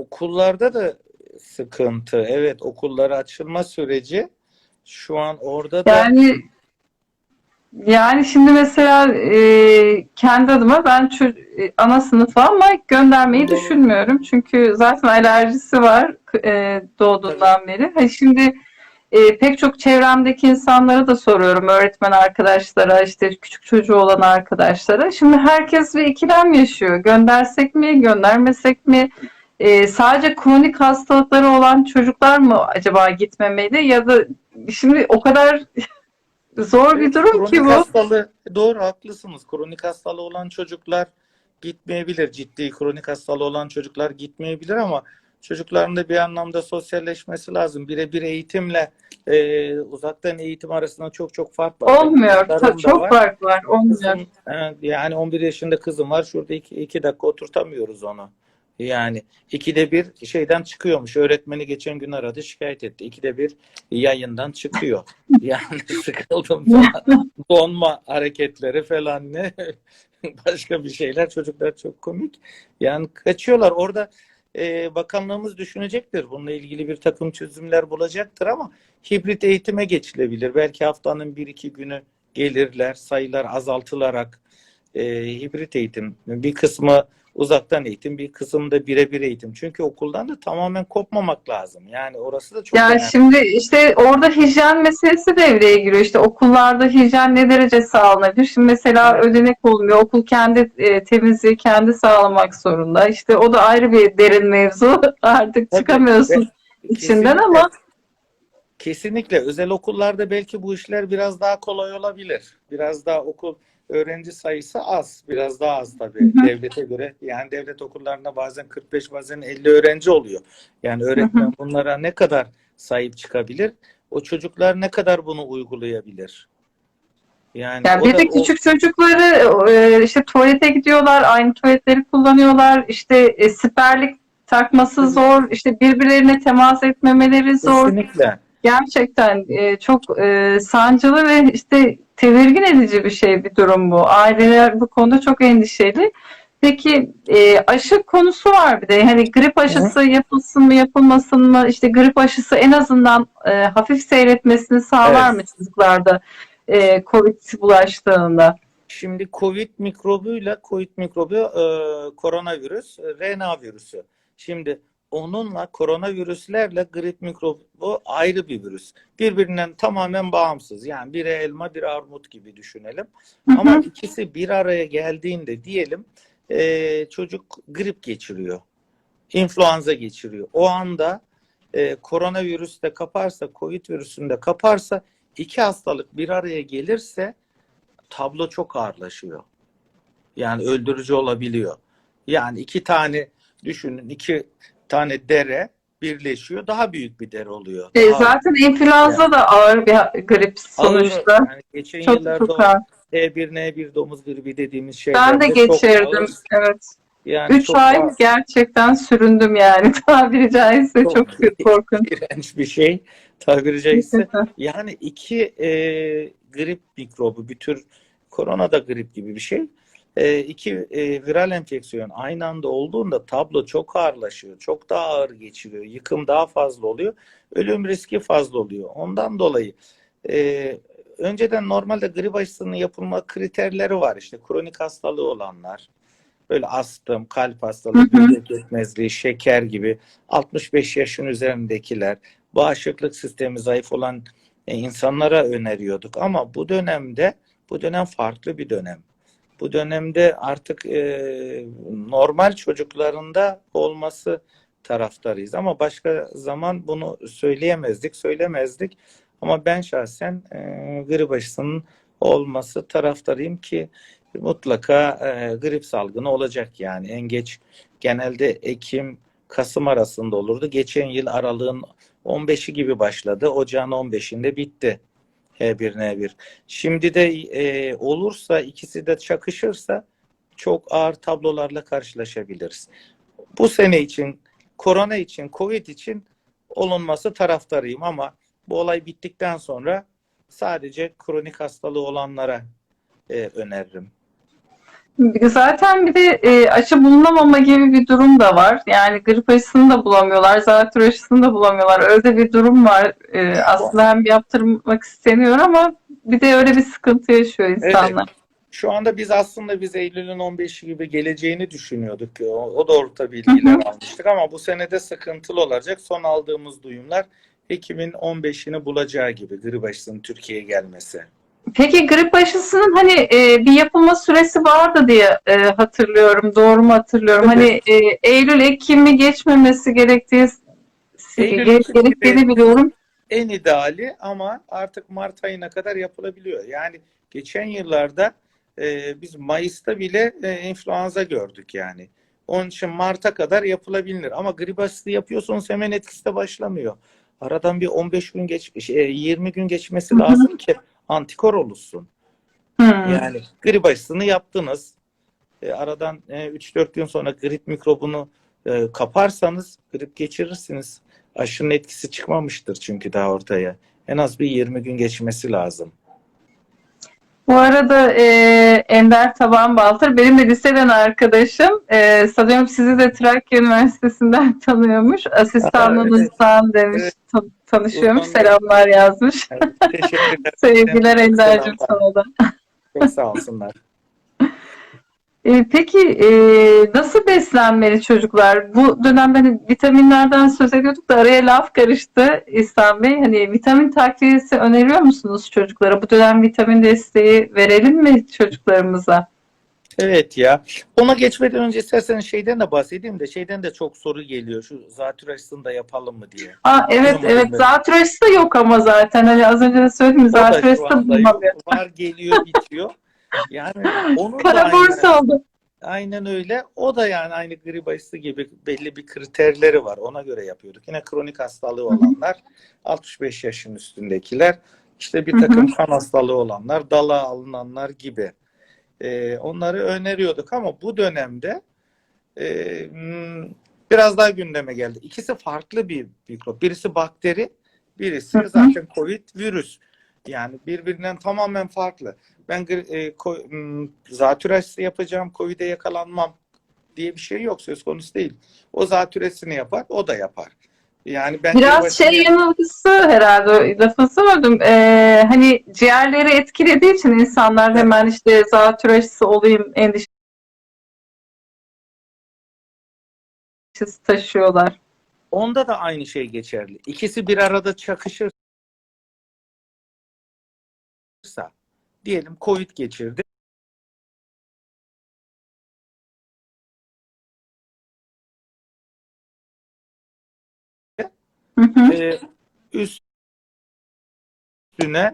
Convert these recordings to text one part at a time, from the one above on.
okullarda da sıkıntı. Evet, okullara açılma süreci şu an orada da Yani yani şimdi mesela e, kendi adıma ben çö- e, ana sınıfa ama göndermeyi Doğru. düşünmüyorum. Çünkü zaten alerjisi var e, doğduğundan beri. Ha, şimdi e, pek çok çevremdeki insanlara da soruyorum. Öğretmen arkadaşlara, işte küçük çocuğu olan arkadaşlara. Şimdi herkes bir ikilem yaşıyor. Göndersek mi, göndermesek mi? E, sadece kronik hastalıkları olan çocuklar mı acaba gitmemeli? Ya da şimdi o kadar zor bir durum kronik ki bu. hastalığı doğru haklısınız. Kronik hastalığı olan çocuklar gitmeyebilir. Ciddi kronik hastalığı olan çocuklar gitmeyebilir ama çocukların da bir anlamda sosyalleşmesi lazım. Birebir eğitimle e, uzaktan eğitim arasında çok çok fark var. Olmuyor. Ta- çok var. fark var. Olmuyor. Kızım, e, yani 11 yaşında kızım var. Şurada iki, iki dakika oturtamıyoruz onu. Yani ikide bir şeyden çıkıyormuş. Öğretmeni geçen gün aradı şikayet etti. İkide bir yayından çıkıyor. Yani sıkıldım falan. Donma hareketleri falan ne. Başka bir şeyler. Çocuklar çok komik. Yani kaçıyorlar. Orada e, bakanlığımız düşünecektir. Bununla ilgili bir takım çözümler bulacaktır ama hibrit eğitime geçilebilir. Belki haftanın bir iki günü gelirler. Sayılar azaltılarak e, hibrit eğitim. Bir kısmı uzaktan eğitim, bir kısmı da birebir eğitim. Çünkü okuldan da tamamen kopmamak lazım. Yani orası da çok Ya önemli. şimdi işte orada hijyen meselesi devreye giriyor. İşte okullarda hijyen ne derece sağlanabilir? Şimdi mesela Evet. ödenek olmuyor. Okul kendi e, temizliği kendi sağlamak zorunda. İşte o da ayrı bir derin mevzu. Artık Tabii. çıkamıyorsun Ve içinden kesinlikle- ama Kesinlikle özel okullarda belki bu işler biraz daha kolay olabilir. Biraz daha okul öğrenci sayısı az, biraz daha az tabii Hı hı. devlete göre. Yani devlet okullarında bazen 45 bazen 50 öğrenci oluyor. Yani öğretmen bunlara ne kadar sahip çıkabilir? O çocuklar ne kadar bunu uygulayabilir? Yani Yani o bir de o- küçük çocukları e, işte tuvalete gidiyorlar, aynı tuvaletleri kullanıyorlar. İşte e, siperlik takması zor, işte birbirlerine temas etmemeleri zor. kesinlikle. Gerçekten e, çok sancılı ve işte tedirgin edici bir şey bir durum bu. Aileler bu konuda çok endişeli. Peki e, aşı konusu var bir de. Hani grip aşısı yapılsın mı yapılmasın mı? İşte grip aşısı en azından e, hafif seyretmesini sağlar Evet. mı çocuklarda e, Covid bulaştığında? Şimdi Covid mikrobuyla Covid mikrobu e, koronavirüs, e, RNA virüsü. Şimdi onunla koronavirüslerle grip mikrobu ayrı bir virüs. Birbirinden tamamen bağımsız. Yani biri elma, biri armut gibi düşünelim. Hı Ama hı. ikisi bir araya geldiğinde diyelim e, çocuk grip geçiriyor. influenza geçiriyor. O anda e, koronavirüs de kaparsa, Covid virüsünde kaparsa iki hastalık bir araya gelirse tablo çok ağırlaşıyor. Yani öldürücü olabiliyor. Yani iki tane düşünün iki tane dere birleşiyor. Daha büyük bir dere oluyor. E, zaten influenza da ağır bir grip ağır. sonuçta. Yani geçen Çok yıllarda ağır. H1N1 domuz gribi dediğimiz şeyler Ben de geçirdim. Evet. Yani Üç ay ağır. gerçekten süründüm yani tabiri caizse Çok çok korkunç. iğrenç bir şey tabiri caizse. Yani iki e, grip mikrobu, bir tür korona da grip gibi bir şey. E, iki e, viral enfeksiyon aynı anda olduğunda tablo çok ağırlaşıyor. Çok daha ağır geçiriyor. Yıkım daha fazla oluyor. Ölüm riski fazla oluyor. Ondan dolayı e, önceden normalde grip aşısının yapılma kriterleri var. İşte kronik hastalığı olanlar, böyle astım, kalp hastalığı, böbrek yetmezliği, şeker gibi 65 yaşın üzerindekiler, bağışıklık sistemi zayıf olan e, insanlara öneriyorduk. Ama bu dönemde, bu dönem farklı bir dönem. Bu dönemde artık e, normal çocuklarında olması taraftarıyız. Ama başka zaman bunu söyleyemezdik, söylemezdik. Ama ben şahsen e, grip aşısının olması taraftarıyım ki mutlaka e, grip salgını olacak yani. En geç genelde Ekim, Kasım arasında olurdu. Geçen yıl aralığın 15'i gibi başladı. Ocağın 15'inde bitti H1N1. Şimdi de e, olursa ikisi de çakışırsa çok ağır tablolarla karşılaşabiliriz. Bu sene için, korona için, Covid için olunması taraftarıyım ama bu olay bittikten sonra sadece kronik hastalığı olanlara e, öneririm. Zaten bir de e, aşı bulunamama gibi bir durum da var. Yani grip aşısını da bulamıyorlar, zatürre aşısını da bulamıyorlar. Öyle bir durum var. E, aslında hem yaptırmak isteniyor ama bir de öyle bir sıkıntı yaşıyor insanlar. Şu anda biz aslında biz Eylül'ün 15'i gibi geleceğini düşünüyorduk. O, o doğrultuda bilgiler almıştık ama bu senede sıkıntılı olacak. Son aldığımız duyumlar Ekim'in 15'ini bulacağı gibi grip aşısının Türkiye'ye gelmesi. Peki grip aşısının hani e, bir yapılma süresi vardı diye e, hatırlıyorum. Doğru mu hatırlıyorum? Evet. Hani e, Eylül, Ekim'i geçmemesi gerektiği Eylül, ge- gerektiğini biliyorum. En ideali ama artık Mart ayına kadar yapılabiliyor. Yani geçen yıllarda e, biz Mayıs'ta bile e, influenza gördük yani. Onun için Mart'a kadar yapılabilir. Ama grip aşısı yapıyorsunuz hemen etkisi de başlamıyor. Aradan bir 15 gün geç, şey, 20 gün geçmesi lazım ki antikor oluşsun. Hmm. Yani grip aşısını yaptınız. E, aradan e, 3-4 gün sonra grip mikrobunu e, kaparsanız grip geçirirsiniz. Aşının etkisi çıkmamıştır çünkü daha ortaya. En az bir 20 gün geçmesi lazım. Bu arada e, Ender Taban Baltır benim de liseden arkadaşım. E, sanıyorum sizi de Trakya Üniversitesi'nden tanıyormuş. Asistanlığınızdan demiş. Evet. tan- tanışıyormuş. Da- Selamlar yazmış. Yani teşekkür ederim. Sevgiler Ender'cim sana da. Çok sağ olsunlar. E, peki e, nasıl beslenmeli çocuklar? Bu dönemde hani vitaminlerden söz ediyorduk da araya laf karıştı İhsan Bey. Hani vitamin takviyesi öneriyor musunuz çocuklara? Bu dönem vitamin desteği verelim mi çocuklarımıza? Evet ya. Ona geçmeden önce isterseniz şeyden de bahsedeyim de şeyden de çok soru geliyor. Şu aşısını da yapalım mı diye. Aa, evet evet zatürre aşısı da yok ama zaten hani az önce de söyledim da şu aşısı da yok. Var geliyor bitiyor. Yani onu da Kara borsa oldu. Aynen öyle. O da yani aynı grip aşısı gibi belli bir kriterleri var. Ona göre yapıyorduk. Yine kronik hastalığı olanlar, 65 yaşın üstündekiler, işte bir takım kan hastalığı olanlar, dala alınanlar gibi. Ee, onları öneriyorduk ama bu dönemde e, hmm, biraz daha gündeme geldi. İkisi farklı bir mikrop. Birisi bakteri, birisi zaten COVID virüs. Yani birbirinden tamamen farklı. Ben e, ko- m, zatürre aşısı yapacağım, Covid'e yakalanmam diye bir şey yok. Söz konusu değil. O zatüresini yapar, o da yapar. Yani ben Biraz şey yanılgısı herhalde lafını sordum. Ee, hani ciğerleri etkilediği için insanlar hemen işte zatürre aşısı olayım endişesi taşıyorlar. onda da aynı şey geçerli. İkisi bir arada çakışırsa diyelim Covid geçirdi. Hı hı. Ee, üstüne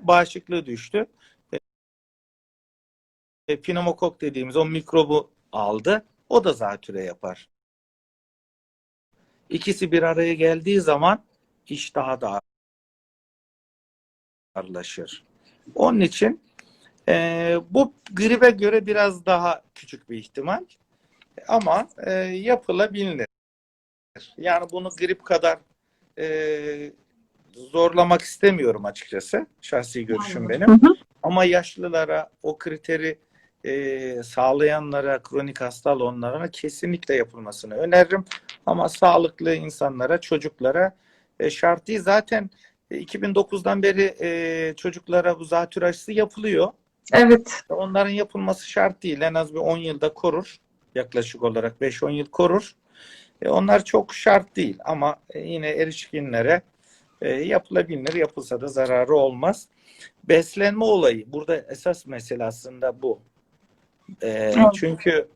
bağışıklığı düştü. E, pneumokok dediğimiz o mikrobu aldı. O da zatüre yapar. İkisi bir araya geldiği zaman iş daha da ağırlaşır. Onun için e, bu gribe göre biraz daha küçük bir ihtimal ama e, yapılabilir. Yani bunu grip kadar e, zorlamak istemiyorum açıkçası. Şahsi görüşüm benim. Hı hı. Ama yaşlılara o kriteri e, sağlayanlara, kronik hastalı olanlara kesinlikle yapılmasını öneririm. Ama sağlıklı insanlara, çocuklara e, şart değil. Zaten e, 2009'dan beri e, çocuklara bu zatürre aşısı yapılıyor. Evet. Onların yapılması şart değil. En az bir 10 yılda korur. Yaklaşık olarak 5-10 yıl korur. E, onlar çok şart değil. Ama e, yine erişkinlere e, yapılabilir. Yapılsa da zararı olmaz. Beslenme olayı. Burada esas mesele aslında bu. E, Evet. Çünkü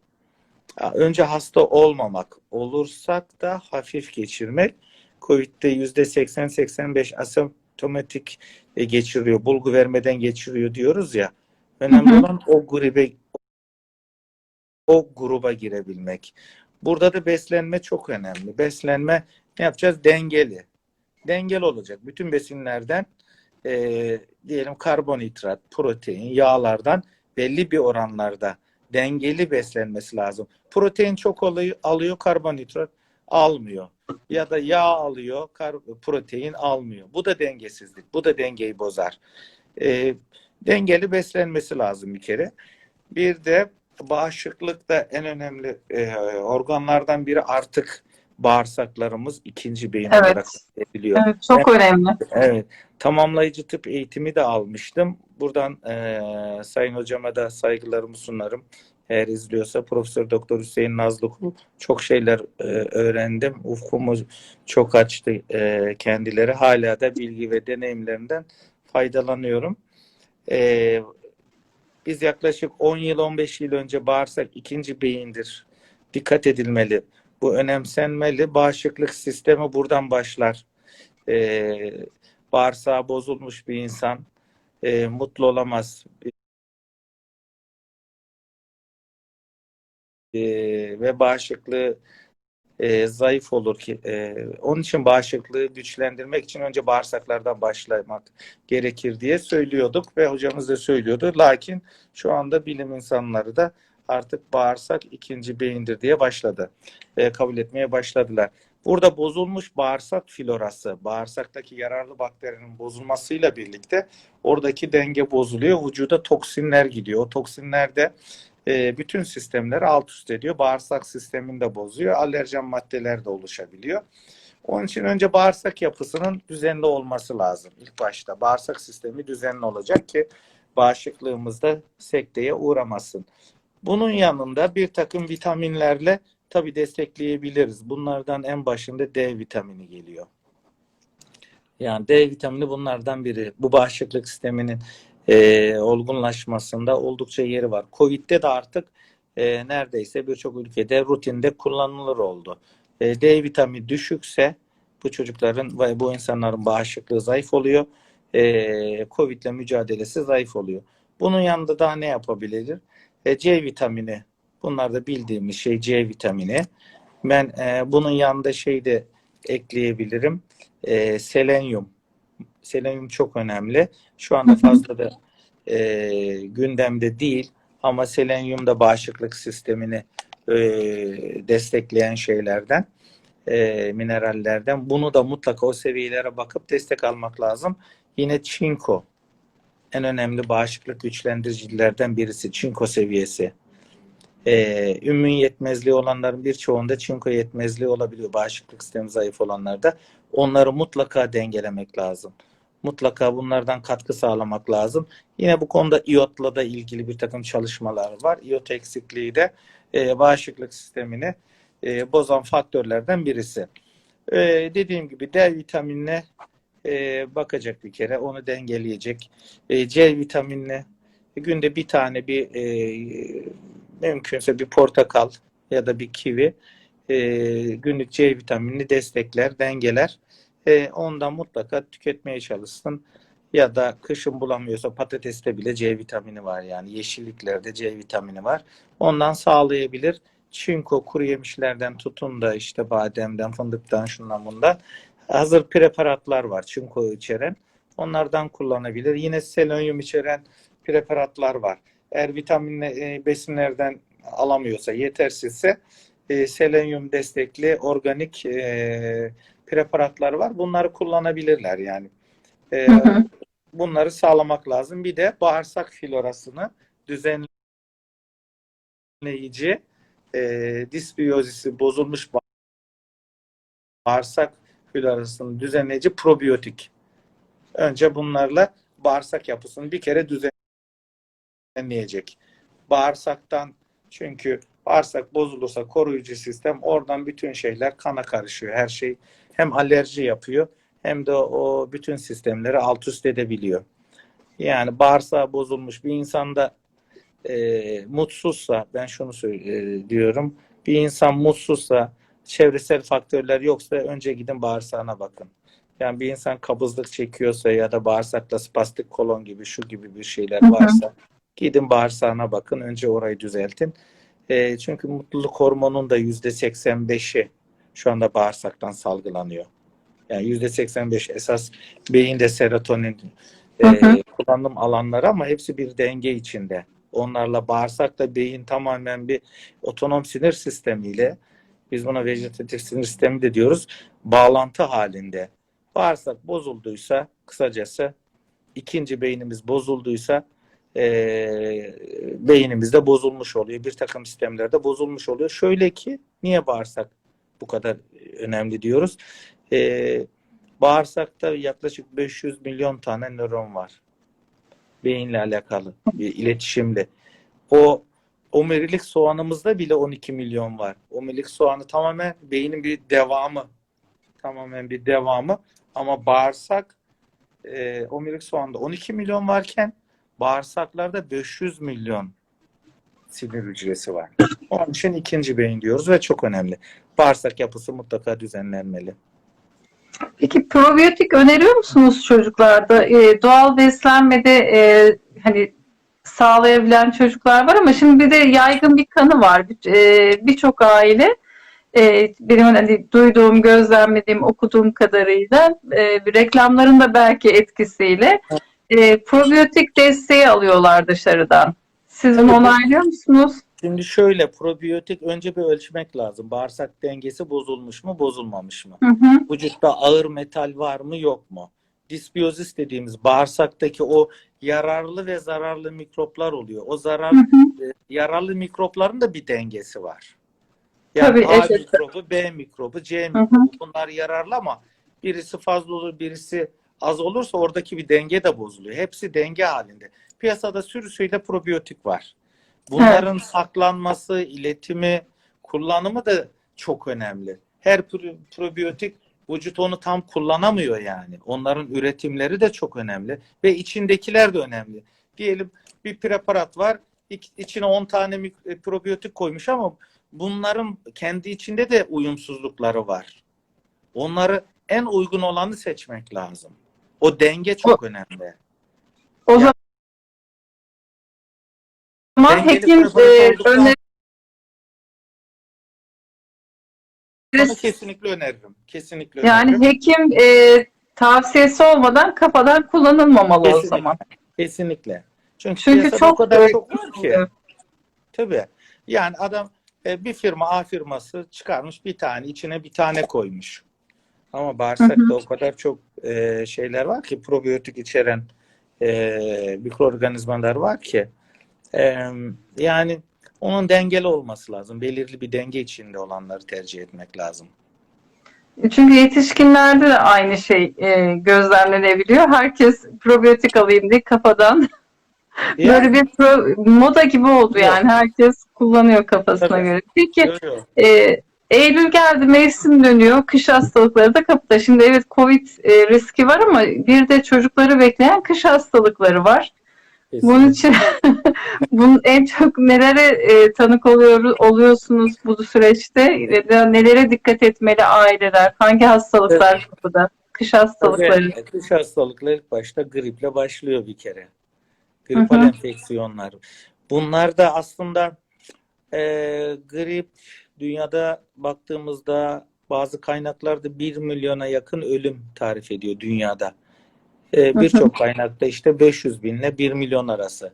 önce hasta olmamak. Olursak da hafif geçirmek. Covid'de %80-85 asemptomatik e, geçiriyor. Bulgu vermeden geçiriyor diyoruz ya. Önemli Hı hı. olan o gribe o gruba girebilmek. Burada da beslenme çok önemli. Beslenme ne yapacağız? Dengeli. Dengeli olacak. Bütün besinlerden e, diyelim karbonhidrat, protein, yağlardan belli bir oranlarda dengeli beslenmesi lazım. Protein çok alıyor, alıyor karbonhidrat almıyor. Ya da yağ alıyor, kar, protein almıyor. Bu da dengesizlik. Bu da dengeyi bozar. E, dengeli beslenmesi lazım bir kere. Bir de bağışıklık da en önemli e, organlardan biri artık bağırsaklarımız ikinci beyin Evet. olarak ediliyor. Evet, çok önemli. Evet, tamamlayıcı tıp eğitimi de almıştım. Buradan eee, Sayın Hocama da saygılarımı sunarım. Eğer izliyorsa Profesör Doktor Hüseyin Nazlıkul çok şeyler eee, öğrendim. Ufkumu çok açtı eee, kendileri. Hala da bilgi ve deneyimlerinden faydalanıyorum. Eee, biz yaklaşık 10 yıl 15 yıl önce bağırsak ikinci beyindir. Dikkat edilmeli. Bu önemsenmeli. Bağışıklık sistemi buradan başlar. Eee bağırsağı bozulmuş bir insan e, mutlu olamaz. E, ve bağışıklığı e, zayıf olur ki. e, onun için bağışıklığı güçlendirmek için önce bağırsaklardan başlamak gerekir diye söylüyorduk ve hocamız da söylüyordu. Lakin şu anda bilim insanları da artık bağırsak ikinci beyindir diye başladı. E, kabul etmeye başladılar. Burada bozulmuş bağırsak florası, bağırsaktaki yararlı bakterinin bozulmasıyla birlikte oradaki denge bozuluyor. Vücuda toksinler gidiyor. O toksinler de e, bütün sistemleri alt üst ediyor. Bağırsak sistemini de bozuyor. Alerjen maddeler de oluşabiliyor. Onun için önce bağırsak yapısının düzenli olması lazım. İlk başta bağırsak sistemi düzenli olacak ki bağışıklığımız da sekteye uğramasın. Bunun yanında bir takım vitaminlerle tabii destekleyebiliriz. Bunlardan en başında D vitamini geliyor. Yani D vitamini bunlardan biri. Bu bağışıklık sisteminin e, olgunlaşmasında oldukça yeri var. Covid'de de artık e, neredeyse birçok ülkede rutinde kullanılır oldu. E, D vitamini düşükse bu çocukların ve bu insanların bağışıklığı zayıf oluyor. E, Covid'le mücadelesi zayıf oluyor. Bunun yanında daha ne yapabilir? E, C vitamini. Bunlar da bildiğimiz şey C vitamini. Ben e, bunun yanında şey de ekleyebilirim. E, selenyum. Selenyum çok önemli. Şu anda fazla da e, gündemde değil ama selenyum da bağışıklık sistemini e, destekleyen şeylerden, e, minerallerden. Bunu da mutlaka o seviyelere bakıp destek almak lazım. Yine çinko en önemli bağışıklık güçlendiricilerden birisi. Çinko seviyesi. Ee, ümmün yetmezliği olanların birçoğunda çinko yetmezliği olabiliyor. Bağışıklık sistemi zayıf olanlarda. Onları mutlaka dengelemek lazım. Mutlaka bunlardan katkı sağlamak lazım. Yine bu konuda iyotla da ilgili bir takım çalışmalar var. İyot eksikliği de e, bağışıklık sistemini e, bozan faktörlerden birisi. E, dediğim gibi D vitaminine e, bakacak bir kere. Onu dengeleyecek. E, C vitaminine günde bir tane bir e, mümkünse bir portakal ya da bir kivi e, günlük C vitaminini destekler, dengeler. E, ondan mutlaka tüketmeye çalışsın. Ya da kışın bulamıyorsa patateste bile C vitamini var yani yeşilliklerde C vitamini var. Ondan sağlayabilir. Çinko, kuru yemişlerden tutun da işte bademden, fındıktan, şundan bundan hazır preparatlar var çinko içeren. Onlardan kullanabilir. Yine selenyum içeren preparatlar var. Eğer vitamin e, besinlerden alamıyorsa, yetersizse e, selenyum destekli organik e, preparatlar var. Bunları kullanabilirler yani. E, Hı hı. bunları sağlamak lazım. Bir de bağırsak florasını düzenleyici e, disbiyozisi bozulmuş bağırsak florasını düzenleyici probiyotik. Önce bunlarla bağırsak yapısını bir kere düzenleyecek. Bağırsaktan çünkü bağırsak bozulursa koruyucu sistem oradan bütün şeyler kana karışıyor. Her şey hem alerji yapıyor hem de o bütün sistemleri alt üst edebiliyor. Yani bağırsağı bozulmuş bir insanda e, mutsuzsa ben şunu söyle- diyorum. Bir insan mutsuzsa çevresel faktörler yoksa önce gidin bağırsağına bakın. Yani bir insan kabızlık çekiyorsa ya da bağırsakta spastik kolon gibi şu gibi bir şeyler Hı hı. varsa gidin bağırsağına bakın. Önce orayı düzeltin. E, çünkü mutluluk hormonunun da yüzde 85'i şu anda bağırsaktan salgılanıyor. Yani yüzde 85 esas beyinde serotonin e, Hı hı. kullanım alanları ama hepsi bir denge içinde. Onlarla bağırsakla beyin tamamen bir otonom sinir sistemiyle biz buna vejetatif sinir sistemi de diyoruz. Bağlantı halinde. Bağırsak bozulduysa kısacası ikinci beynimiz bozulduysa e, beynimizde bozulmuş oluyor. Bir takım sistemlerde bozulmuş oluyor. Şöyle ki niye bağırsak bu kadar önemli diyoruz? E, bağırsakta yaklaşık 500 milyon tane nöron var. Beyinle alakalı bir iletişimle. O omurilik soğanımızda bile 12 milyon var. Omurilik soğanı tamamen beynin bir devamı. Tamamen bir devamı. Ama bağırsak e, omurilik soğanda 12 milyon varken bağırsaklarda 500 milyon sinir hücresi var. Onun için ikinci beyin diyoruz ve çok önemli. Bağırsak yapısı mutlaka düzenlenmeli. Peki probiyotik öneriyor musunuz çocuklarda? Ee, doğal beslenmede e, hani sağlayabilen çocuklar var ama şimdi bir de yaygın bir kanı var. E, Birçok aile e, benim hani duyduğum, gözlemlediğim, okuduğum kadarıyla e, reklamların da belki etkisiyle probiyotik desteği alıyorlar dışarıdan. Siz bunu onaylıyor musunuz? Şimdi şöyle probiyotik önce bir ölçmek lazım. Bağırsak dengesi bozulmuş mu, bozulmamış mı? Hı hı. Vücutta ağır metal var mı, yok mu? Disbiyozis dediğimiz bağırsaktaki o yararlı ve zararlı mikroplar oluyor. O zarar Hı hı. e, yararlı mikropların da bir dengesi var. Yani Tabii, A evet. mikrobu, B mikrobu, C Hı hı. mikrobu bunlar yararlı ama birisi fazla olur, birisi az olursa oradaki bir denge de bozuluyor. Hepsi denge halinde. Piyasada sürüsüyle probiyotik var. Bunların saklanması, iletimi, kullanımı da çok önemli. Her pro- probiyotik vücut onu tam kullanamıyor yani. Onların üretimleri de çok önemli ve içindekiler de önemli. Diyelim bir preparat var, iç- içine 10 tane e, probiyotik koymuş ama bunların kendi içinde de uyumsuzlukları var. Onları en uygun olanı seçmek lazım. O denge çok önemli. O Ya- Dengeli hekim e, olduktan- öneri Onu kesinlikle öneririm. Kesinlikle Yani öneririm. hekim e, tavsiyesi olmadan kafadan kullanılmamalı o Kesinlikle. zaman. Kesinlikle. Çünkü, Çünkü piyasada çok o kadar e, çok var ki. Tabii. Yani adam e, bir firma A firması çıkarmış bir tane içine bir tane koymuş. Ama bağırsakta o kadar çok e, şeyler var ki probiyotik içeren e, mikroorganizmalar var ki yani onun dengeli olması lazım. Belirli bir denge içinde olanları tercih etmek lazım. Çünkü yetişkinlerde de aynı şey e, gözlemlenebiliyor. Herkes probiyotik alayım diye kafadan Yani, böyle bir pro- moda gibi oldu yani. Herkes kullanıyor kafasına Tabii. göre. Peki e, Eylül geldi, mevsim dönüyor. Kış hastalıkları da kapıda. Şimdi evet Covid e, riski var ama bir de çocukları bekleyen kış hastalıkları var. Bunun için bunun en çok nelere e, tanık oluyor, oluyorsunuz bu süreçte? Nelere dikkat etmeli aileler? Hangi hastalıklar kapıda? Kış hastalıkları. Tabii, kış hastalıkları ilk başta griple başlıyor bir kere. Gripal Hı hı. enfeksiyonlar. Bunlar da aslında e, grip dünyada baktığımızda bazı kaynaklarda 1 milyona yakın ölüm tarif ediyor dünyada. E. Birçok kaynakta işte 500 bin ile 1 milyon arası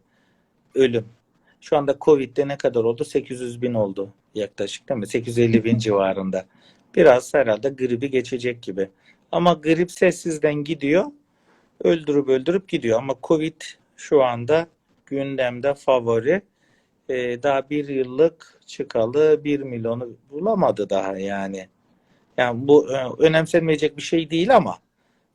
ölüm. Şu anda Covid'de ne kadar oldu? 800 bin oldu yaklaşık değil mi? 850 bin civarında. Biraz herhalde gribi geçecek gibi. Ama grip sessizden gidiyor. Öldürüp öldürüp gidiyor. Ama Covid şu anda gündemde favori. Ee, daha bir yıllık çıkalı 1 milyonu bulamadı daha yani. Yani bu e, önemsenmeyecek bir şey değil ama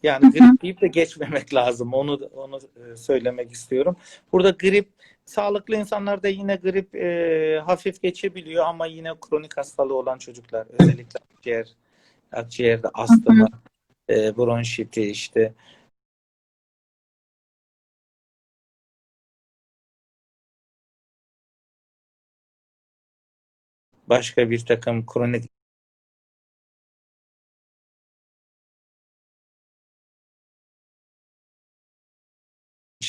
yani grip deyip de geçmemek lazım. Onu onu e, söylemek istiyorum. Burada grip sağlıklı insanlarda yine grip e, hafif geçebiliyor ama yine kronik hastalığı olan çocuklar özellikle akciğer akciğerde astımı, e, bronşiti işte başka bir takım kronik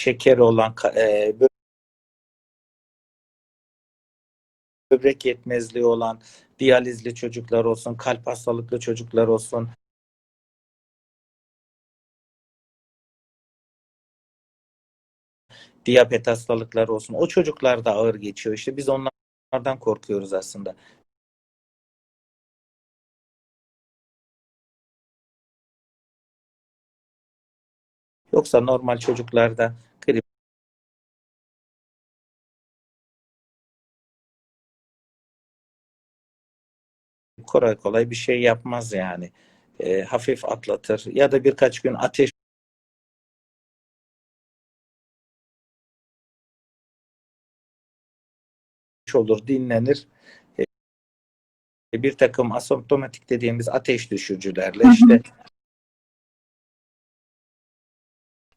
şekeri olan e, bö- böbrek yetmezliği olan diyalizli çocuklar olsun, kalp hastalıklı çocuklar olsun, diyabet hastalıkları olsun. O çocuklar da ağır geçiyor. İşte biz onlardan korkuyoruz aslında. Yoksa normal çocuklarda kolay kolay bir şey yapmaz yani. E, hafif atlatır ya da birkaç gün ateş olur, dinlenir. E, bir takım asemptomatik dediğimiz ateş düşürücülerle işte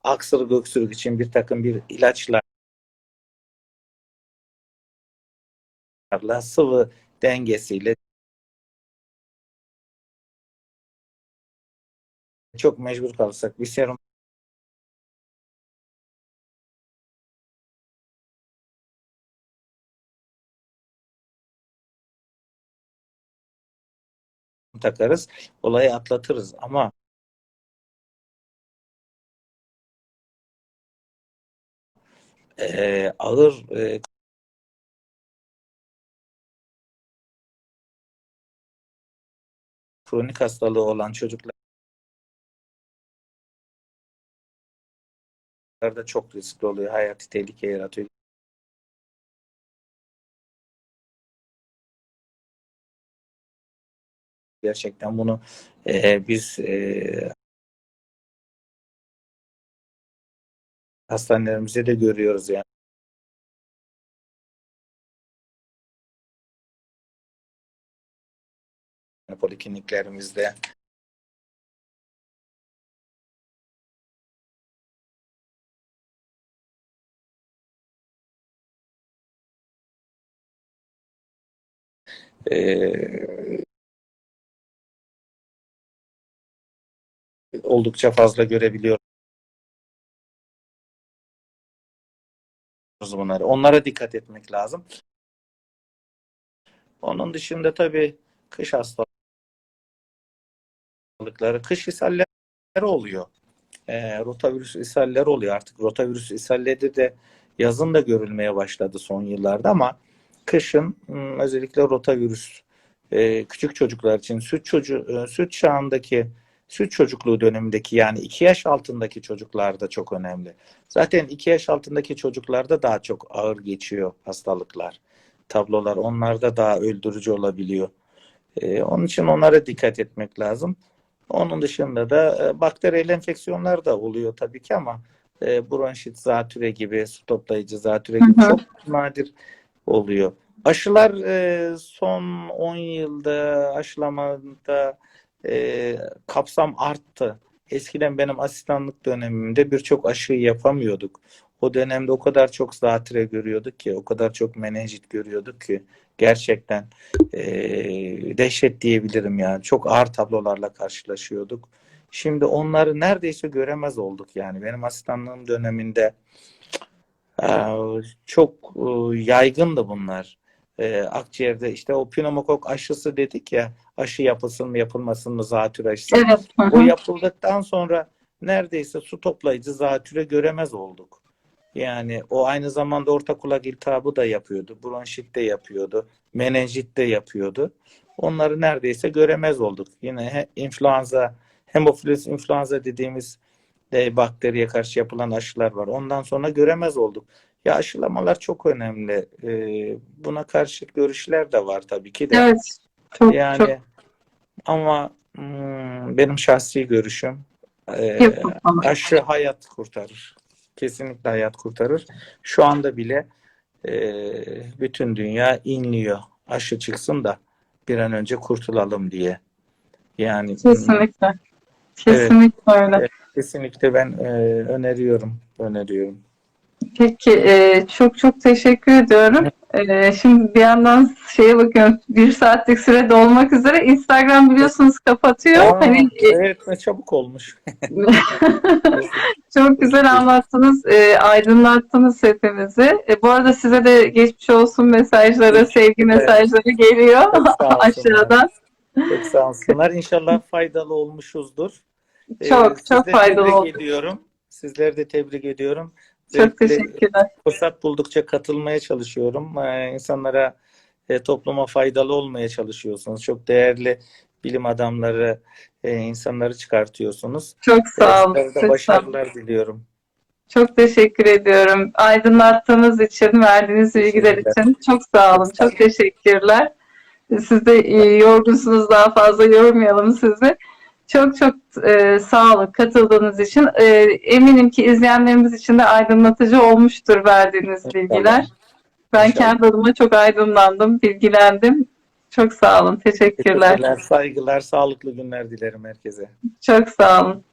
aksırık öksürük için bir takım bir ilaçlarla sıvı dengesiyle çok mecbur kalırsak bir serum takarız. Olayı atlatırız ama e, ağır e, kronik hastalığı olan çocuklarda çok riskli oluyor. Hayati tehlike yaratıyor. Gerçekten bunu e, biz e, hastanelerimizde de görüyoruz yani. Polikliniklerimizde e, oldukça fazla görebiliyoruz bunları. Onlara dikkat etmek lazım. Onun dışında tabii kış hastalıkları, kış ishalleri oluyor. E, rotavirüs ishalleri oluyor artık. Rotavirüs ishalleri de yazın da görülmeye başladı son yıllarda ama kışın özellikle rotavirüs e, küçük çocuklar için süt çocuğu e, süt çağındaki süt çocukluğu dönemindeki yani 2 yaş altındaki çocuklarda çok önemli. Zaten 2 yaş altındaki çocuklarda daha çok ağır geçiyor hastalıklar. Tablolar onlarda daha öldürücü olabiliyor. E, onun için onlara dikkat etmek lazım. Onun dışında da e, bakteriyel enfeksiyonlar da oluyor tabii ki ama e, bronşit, zatüre gibi, su toplayıcı zatüre gibi Hı hı. çok nadir oluyor. Aşılar e, son 10 yılda aşılamada e, kapsam arttı. Eskiden benim asistanlık dönemimde birçok aşıyı yapamıyorduk. O dönemde o kadar çok zatüre görüyorduk ki, o kadar çok menenjit görüyorduk ki gerçekten e, dehşet diyebilirim yani. Çok ağır tablolarla karşılaşıyorduk. Şimdi onları neredeyse göremez olduk yani. Benim asistanlığım döneminde çok e, yaygındı bunlar. E, akciğerde işte o pneumokok aşısı dedik ya aşı yapılsın mı yapılmasın mı zatürre aşısı. Evet. O yapıldıktan sonra neredeyse su toplayıcı zatüre göremez olduk. Yani o aynı zamanda orta kulak iltihabı da yapıyordu. Bronşit de yapıyordu. Menenjit de yapıyordu. Onları neredeyse göremez olduk. Yine he- influenza, hemofilus influenza dediğimiz de bakteriye karşı yapılan aşılar var. Ondan sonra göremez olduk. Ya aşılamalar çok önemli. Ee, buna karşı görüşler de var tabii ki de. Evet. Çok Yani çok ama hmm, benim şahsi görüşüm e, aşı hayat kurtarır. Kesinlikle hayat kurtarır. Şu anda bile e, bütün dünya inliyor. Aşı çıksın da bir an önce kurtulalım diye. Yani hmm, Kesinlikle. Kesinlikle öyle. Evet. Kesinlikle ben e, öneriyorum. Öneriyorum. Peki, e, çok çok teşekkür ediyorum. E, şimdi bir yandan şeye bakıyorum, bir saatlik süre dolmak üzere. Instagram biliyorsunuz kapatıyor. Aa, Hani e, evet ne çabuk olmuş. çok güzel anlattınız, e, aydınlattınız hepimizi. E, bu arada size de geçmiş olsun mesajları, sevgi mesajları geliyor aşağıdan. Çok sağ olsunlar. İnşallah faydalı olmuşuzdur. Ee, Çok çok sizleri faydalı oldu. ediyorum. Sizleri de tebrik ediyorum. Çok teşekkürler. fırsat buldukça katılmaya çalışıyorum. Ee, insanlara, e, topluma faydalı olmaya çalışıyorsunuz. Çok değerli bilim adamları, e, insanları çıkartıyorsunuz. Çok sağ olun. Çok sağ olun. başarılar diliyorum. Çok teşekkür ediyorum. Aydınlattığınız için, verdiğiniz bilgiler için çok sağ olun. Çok Çok teşekkürler. Siz de e, yorgunsunuz daha fazla yormayalım sizi. Çok çok e, sağ olun katıldığınız için. E, eminim ki izleyenlerimiz için de aydınlatıcı olmuştur verdiğiniz bilgiler. Ben İnşallah. kendi adıma çok aydınlandım, bilgilendim. Çok sağ olun. Teşekkürler. Teşekkürler, saygılar, sağlıklı günler dilerim herkese. Çok sağ olun.